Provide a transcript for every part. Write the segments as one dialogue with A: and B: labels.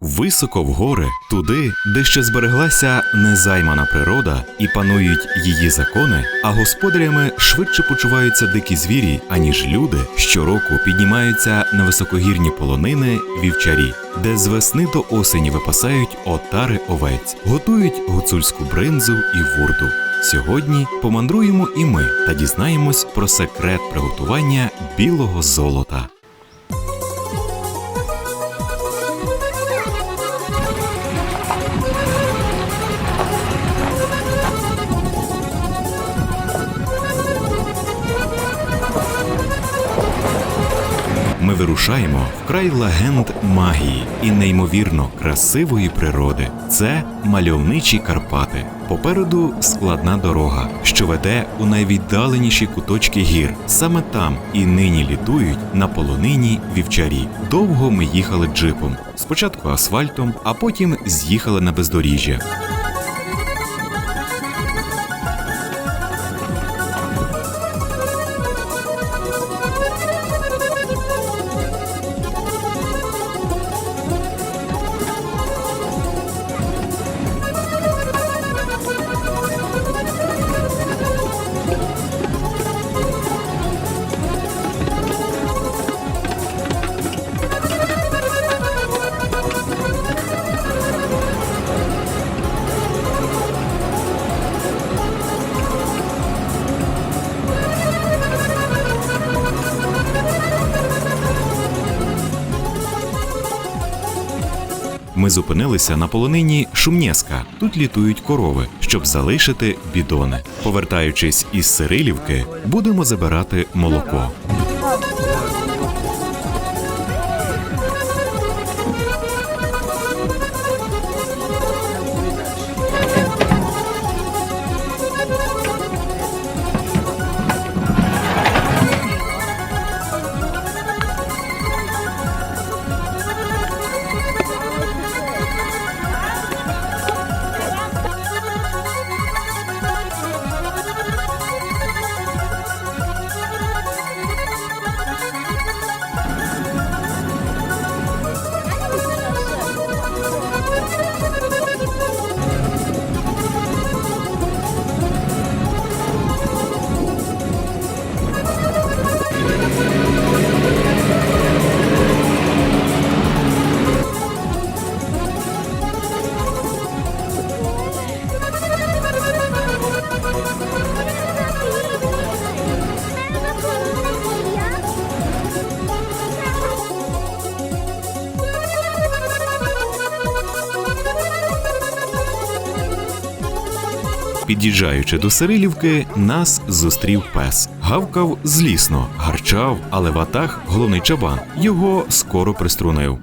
A: Високо в гори, туди, де ще збереглася незаймана природа і панують її закони, а господарями швидше почуваються дикі звірі, аніж люди, щороку піднімаються на високогірні полонини вівчарі, де з весни до осені випасають отари овець, готують гуцульську бринзу і вурду. Сьогодні помандруємо і ми та дізнаємось про секрет приготування білого золота. Вирушаємо в край легенд магії і неймовірно красивої природи. Це мальовничі Карпати. Попереду складна дорога, що веде у найвіддаленіші куточки гір. Саме там і нині літують на полонині вівчарі. Довго ми їхали джипом. Спочатку асфальтом, а потім з'їхали на бездоріжжя. Ми зупинилися на полонині Шумнєска. Тут літують корови, щоб залишити бідони. Повертаючись із Сирилівки, будемо забирати молоко. Під'їжджаючи до Сирилівки, нас зустрів пес. Гавкав злісно, гарчав, але ватаг головний чабан його скоро приструнив.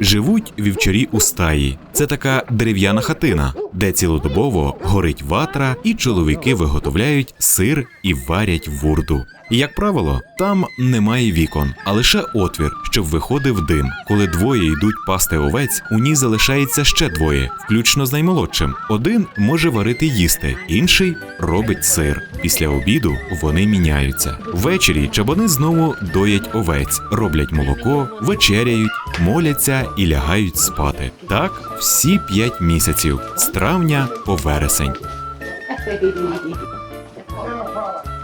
A: Живуть вівчарі у стаї. Це така дерев'яна хатина, де цілодобово горить ватра, і чоловіки виготовляють сир і варять вурду. І, як правило, там немає вікон, а лише отвір, щоб виходив дим. Коли двоє йдуть пасти овець, у ній залишається ще двоє, включно з наймолодшим. Один може варити їсти, інший робить сир. Після обіду вони міняються. Ввечері чабани знову доять овець, роблять молоко, вечеряють, моляться і лягають спати. Так всі п'ять місяців з травня по вересень.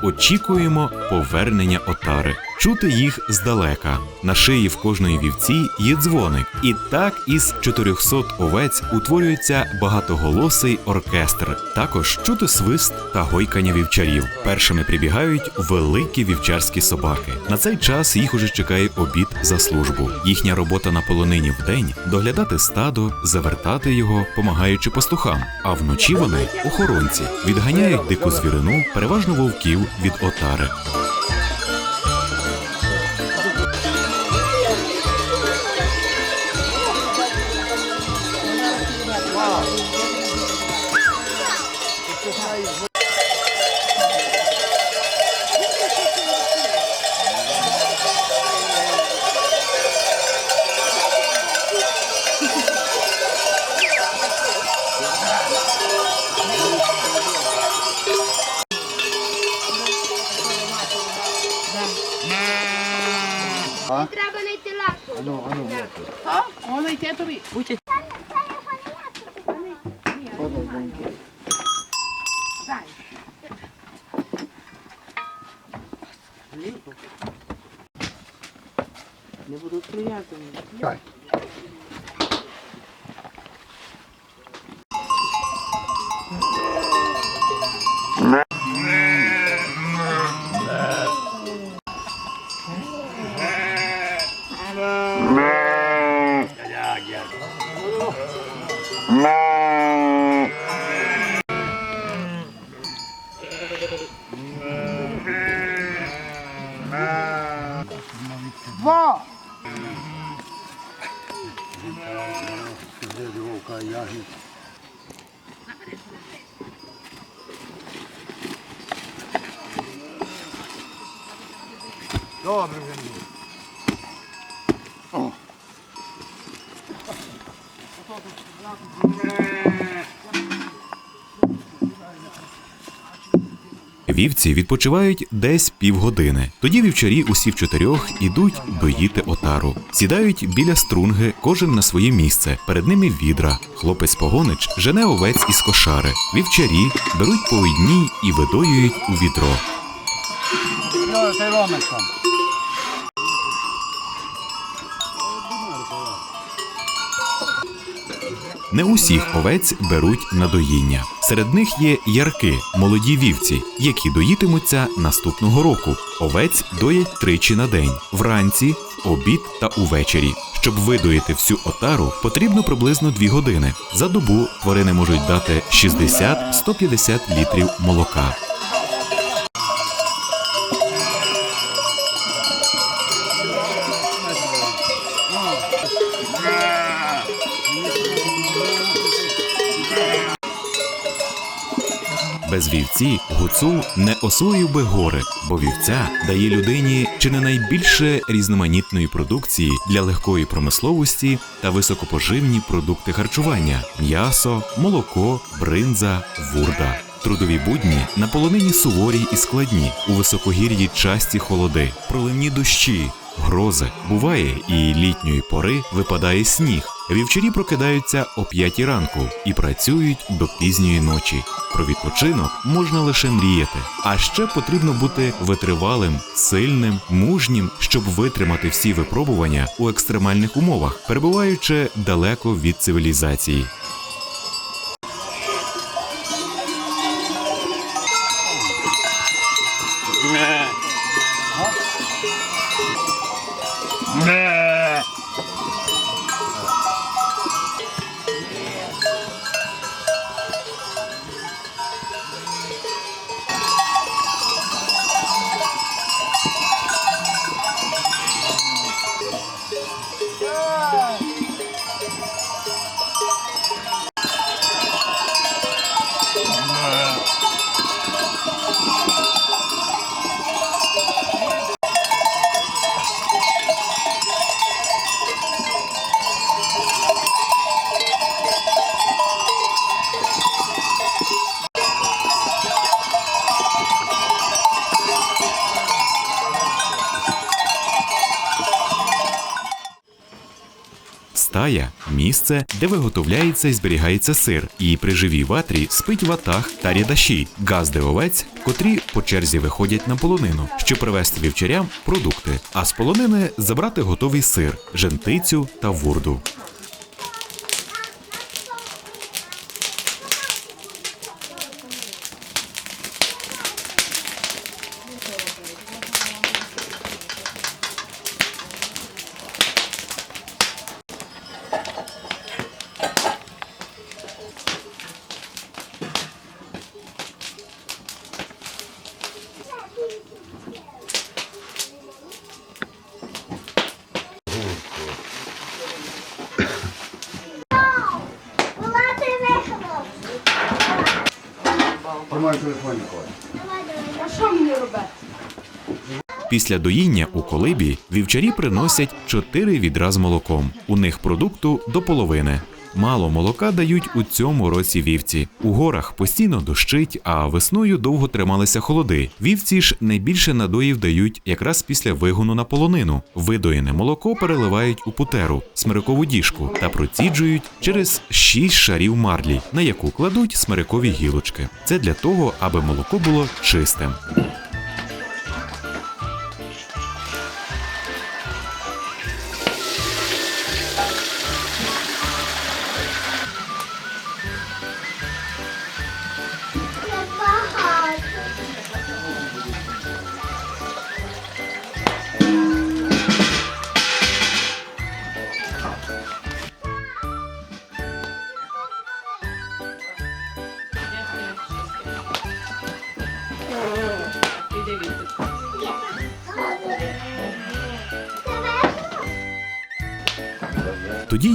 A: Очікуємо повернення отари. Чути їх здалека. На шиї в кожної вівці є дзвоник, і так із 400 овець утворюється багатоголосий оркестр. Також чути свист та гойкання вівчарів. Першими прибігають великі вівчарські собаки. На цей час їх уже чекає обід за службу. Їхня робота на полонині вдень доглядати стадо, завертати його, помагаючи пастухам. А вночі вони охоронці відганяють дику звірину, переважно вовків від отари.
B: Дай. Не будуть прив'язані.
C: Добре вже.
A: Вівці відпочивають десь півгодини. Тоді вівчарі усі в чотирьох ідуть доїти отару. Сідають біля струнги, кожен на своє місце. Перед ними відра. Хлопець погонич жене овець із кошари. Вівчарі беруть по одній і видоюють у відро. Не усіх овець беруть на доїння. Серед них є ярки, молоді вівці, які доїтимуться наступного року. Овець доять тричі на день: вранці, обід та увечері. Щоб видоїти всю отару, потрібно приблизно 2 години. За добу тварини можуть дати 60-150 літрів молока. Без вівці гуцул не освоїв би гори, бо вівця дає людині чи не найбільше різноманітної продукції для легкої промисловості та високопоживні продукти харчування: м'ясо, молоко, бринза, вурда. Трудові будні на полонині суворі і складні, у високогір'ї часті холоди, проливні дощі, грози. Буває, і літньої пори випадає сніг. Вівчарі прокидаються о п'ятій ранку і працюють до пізньої ночі. Про відпочинок можна лише мріяти. А ще потрібно бути витривалим, сильним, мужнім, щоб витримати всі випробування у екстремальних умовах, перебуваючи далеко від цивілізації. Стая місце, де виготовляється і зберігається сир, і при живій ватрі спить ватаг та рідаші, газди овець, котрі по черзі виходять на полонину, щоб привезти вівчарям продукти, а з полонини забрати готовий сир, жентицю та вурду. Після доїння у колибі вівчарі приносять чотири відра з молоком. У них продукту до половини. Мало молока дають у цьому році вівці. У горах постійно дощить, а весною довго трималися холоди. Вівці ж найбільше надоїв дають якраз після вигону на полонину. Видоєне молоко переливають у путеру, смирикову діжку та проціджують через шість шарів марлі, на яку кладуть смирикові гілочки. Це для того, аби молоко було чистим.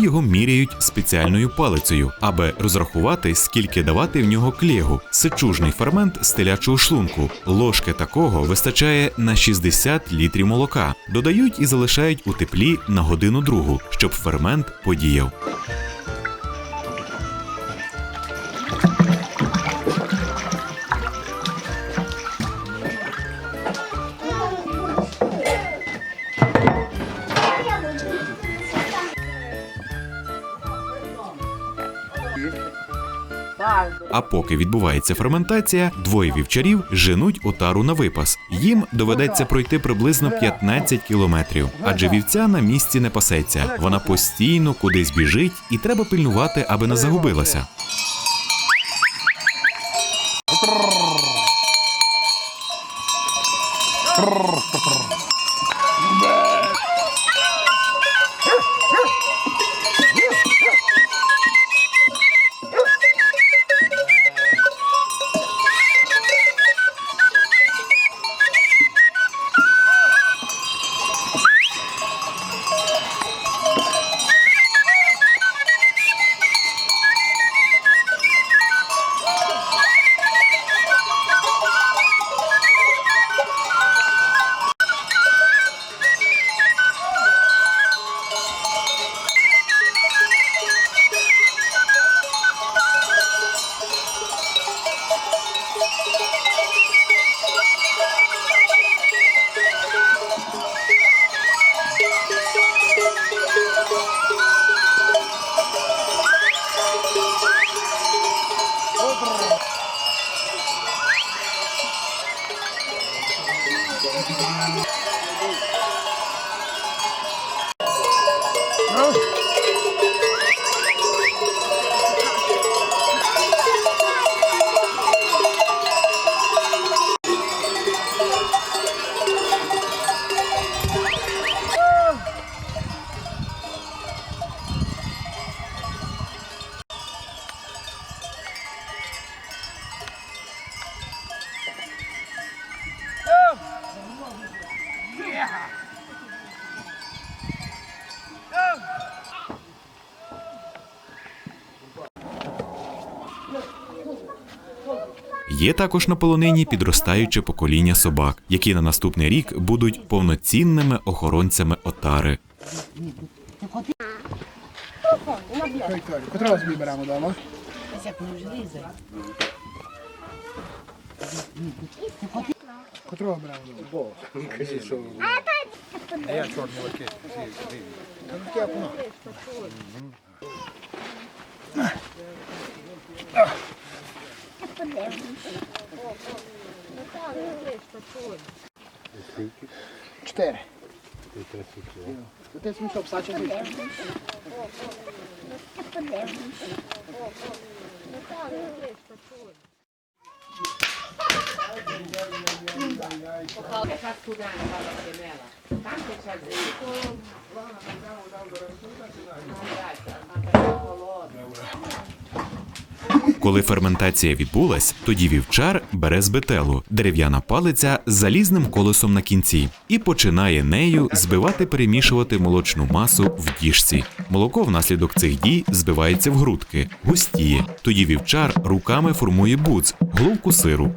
A: Його міряють спеціальною палицею, аби розрахувати, скільки давати в нього клєгу, сичужний фермент стелячого шлунку. Ложки такого вистачає на 60 літрів молока. Додають і залишають у теплі на годину другу, щоб фермент подіяв. А поки відбувається ферментація, двоє вівчарів женуть отару на випас. Їм доведеться пройти приблизно 15 кілометрів, адже вівця на місці не пасеться. Вона постійно кудись біжить, і треба пильнувати, аби не загубилася. 嗯 Є також на полонині підростаюче покоління собак, які на наступний рік будуть повноцінними охоронцями отари.
D: Котрого беремо вдома? Котрого беремо вдома? Кажи, що А я чорні лаки. Таке апно. Чотири. Ти смішок, псача звідки?
B: Яка студена баба Кемела. Там ти час жити.
A: Коли ферментація відбулась, тоді вівчар бере з бетелу дерев'яна палиця з залізним колесом на кінці і починає нею збивати перемішувати молочну масу в діжці. Молоко внаслідок цих дій збивається в грудки, густіє. Тоді вівчар руками формує буц, головку сиру.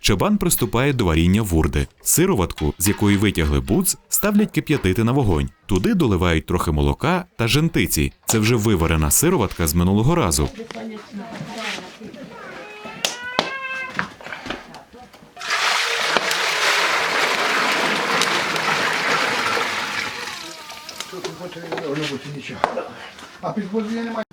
A: Чабан приступає до варіння вурди. Сироватку, з якої витягли буц, ставлять кип'ятити на вогонь. Туди доливають трохи молока та жентиці. Це вже виварена сироватка з минулого разу.
D: А під я немає.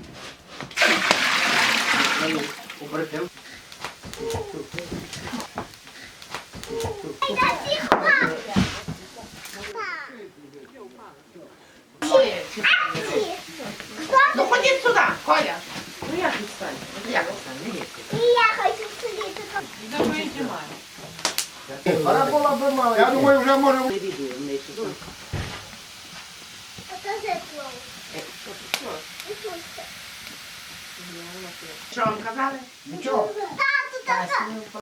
B: Ну ходіть сюди, Коля. Ну як відстань? Ну як відстань?
E: І я хочу сидіти.
B: Давай знімаю.
C: Пора була би мала.
D: Я думаю, вже може
B: відео внизу.
E: Покажи слово. І тут.
B: Що вам казали?
D: нічого.
E: Тату, тату.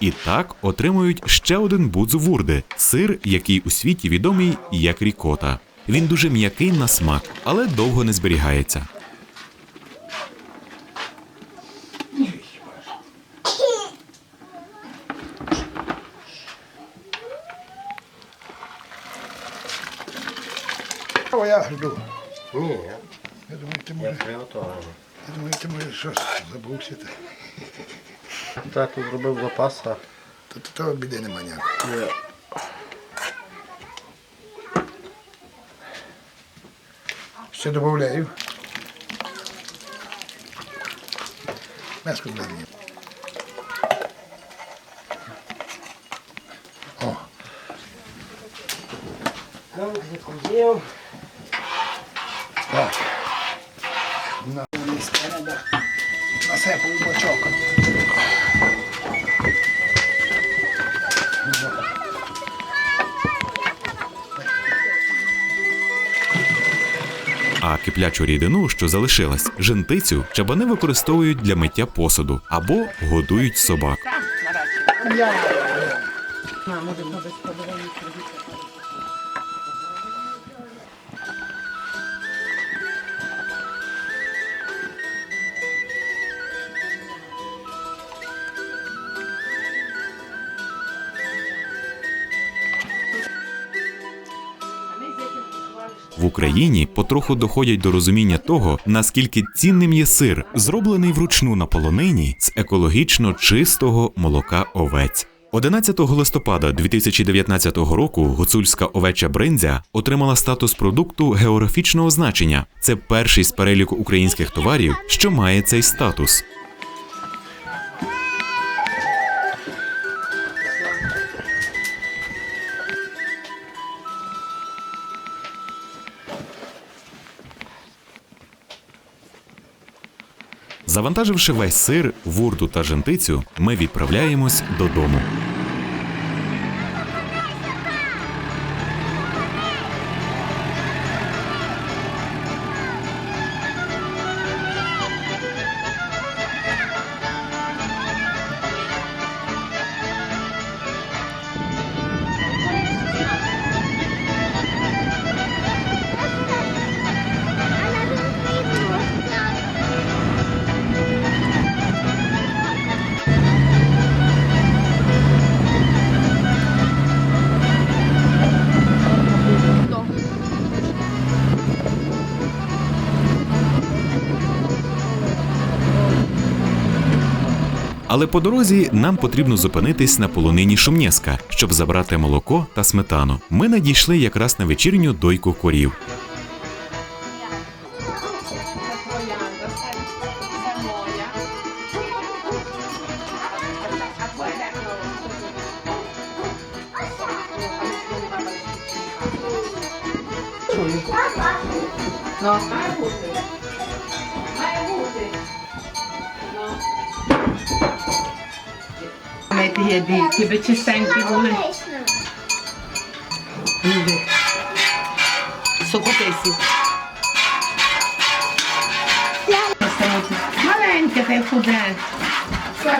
A: І так отримують ще один будз вурди сир, який у світі відомий як рікота. Він дуже м'який на смак, але довго не зберігається.
D: Я.
C: Ні,
D: Я думаю, ти
C: я
D: може,
C: приготовлений.
D: я думаю, ти може щось забувся. Та,
C: Так, тут зробив запас, а
D: та, та, та біди нема ніякої. Ще додаю. Меску дай. О,
C: закрузив.
D: так.
A: А рідину, що залишилась, жентицю, чабани використовують для миття посуду або годують собак. Україні потроху доходять до розуміння того, наскільки цінним є сир, зроблений вручну на полонині з екологічно чистого молока овець. 11 листопада 2019 року гуцульська овеча бриндзя отримала статус продукту географічного значення. Це перший з переліку українських товарів, що має цей статус. Завантаживши весь сир, вурду та жентицю, ми відправляємось додому. По дорозі нам потрібно зупинитись на полонині Шумнєска, щоб забрати молоко та сметану. Ми надійшли якраз на вечірню дойку корів.
B: Би чистенькі були. Сокотисів. Маленьке та й худе.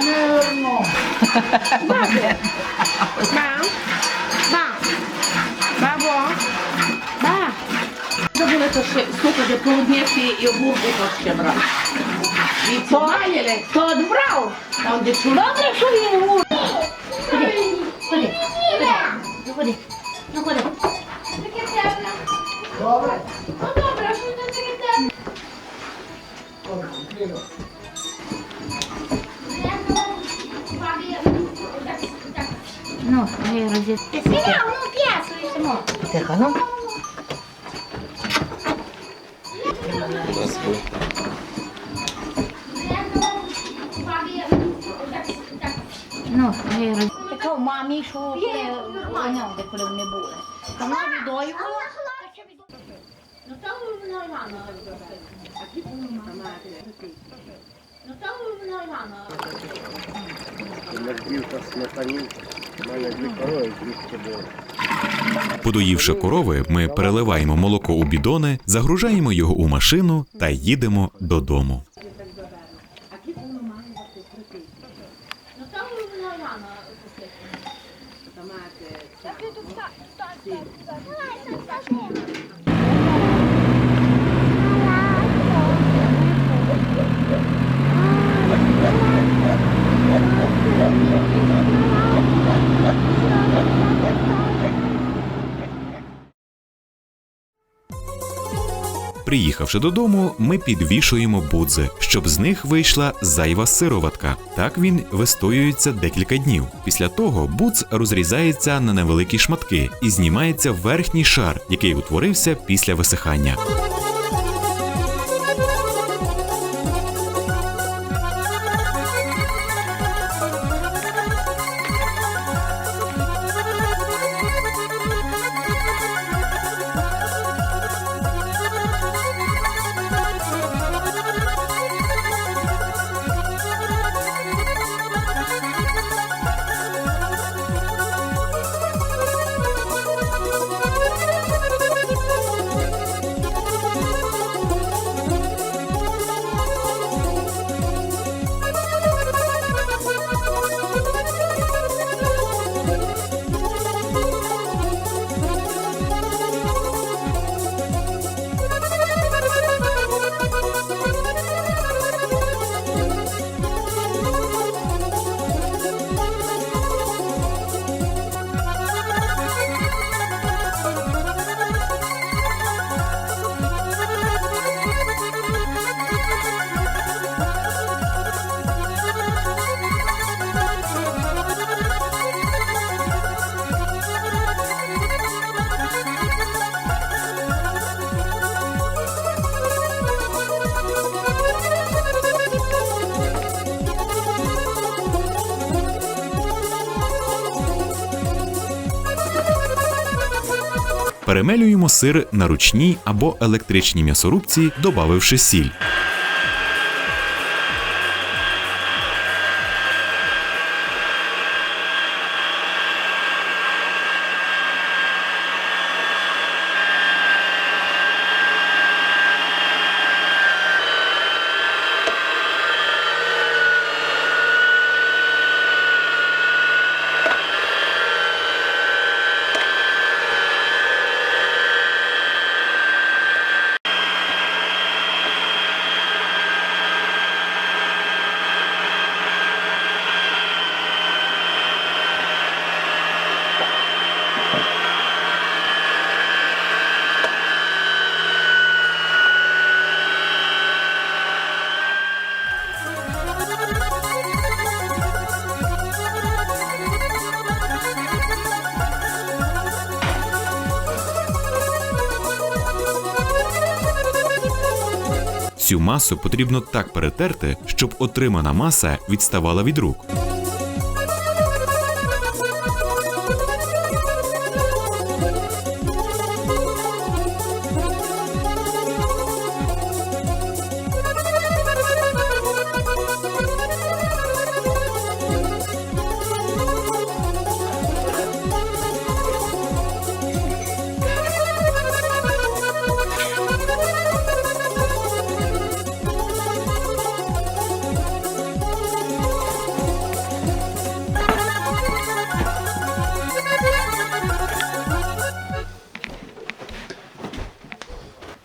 B: Бабо. Ба. Забули то ще слухати полудняші і огурки то ще брав. І помаєли, то брав. Там де. Добре, що він огурки.
E: Ходи, ходи, ходи. Ну ходи. Таке тепле. Добре. Ну добре, а що це таке тепле? Ну, я розі... Ти ну п'ясуй само.
B: Тихо, ну.
E: Ну, я роз... Мамі, що воно, де коли вони були. Та вона відою була. Ну там нормально. Ну там нормально.
C: Мердівка, сметанівка. У мене дві корови, дві.
A: Подоївши корови, ми переливаємо молоко у бідони, загружаємо його у машину та їдемо додому.
E: Ну там нормально.
A: Приїхавши додому, ми підвішуємо будзи, щоб з них вийшла зайва сироватка. Так він вистоюється декілька днів. Після того будз розрізається на невеликі шматки і знімається верхній шар, який утворився після висихання. Перемелюємо сир на ручній або електричній м'ясорубці, добавивши сіль. Цю масу потрібно так перетерти, щоб отримана маса відставала від рук.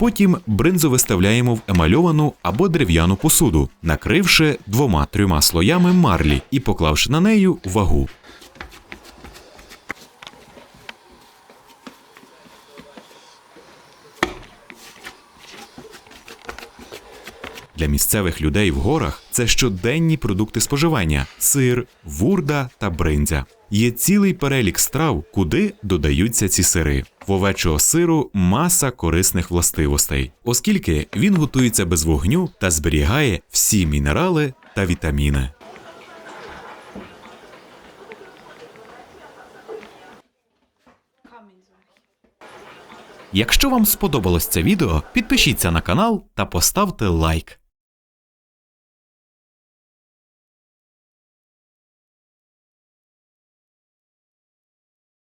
A: Потім бринзу виставляємо в емальовану або дерев'яну посуду, накривши двома-трьома слоями марлі і поклавши на нею вагу. Для місцевих людей в горах це щоденні продукти споживання: сир, вурда та бриндзя. Є цілий перелік страв, куди додаються ці сири. В овечого сиру маса корисних властивостей, оскільки він готується без вогню та зберігає всі мінерали та вітаміни. Якщо вам сподобалось це відео, підпишіться на канал та поставте лайк.